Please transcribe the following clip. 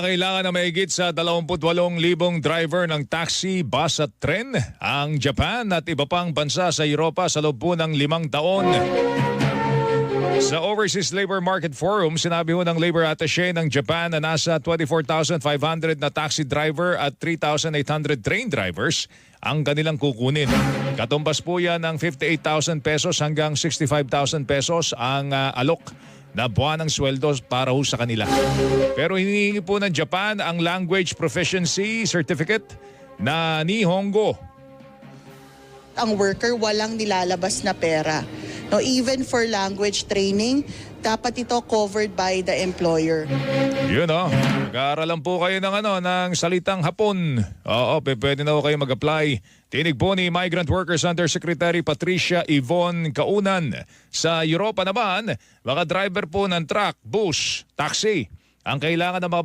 Nangangailangan na mahigit sa 28,000 driver ng taxi, bus at tren ang Japan at iba pang bansa sa Europa sa loob po ng limang taon. Sa Overseas Labor Market Forum, sinabi ho ng Labor Attaché ng Japan na nasa 24,500 na taxi driver at 3,800 train drivers ang kanilang kukunin. Katumbas po yan ng 58,000 pesos hanggang 65,000 pesos ang ah, alok na buwan ng sweldo para ho sa kanila. Pero hinihingi po ng Japan ang Language Proficiency Certificate na Nihongo ang worker walang nilalabas na pera. No, even for language training, dapat ito covered by the employer. Yun oh. Nag-aaralan po kayo ng ano ng salitang Hapon. Oo, pwede na ho kayo mag-apply. Tinig po ni Migrant Workers Undersecretary Patricia Yvonne Kaunan. Sa Europa naman, mga driver po ng truck, bus, taxi ang kailangan na mga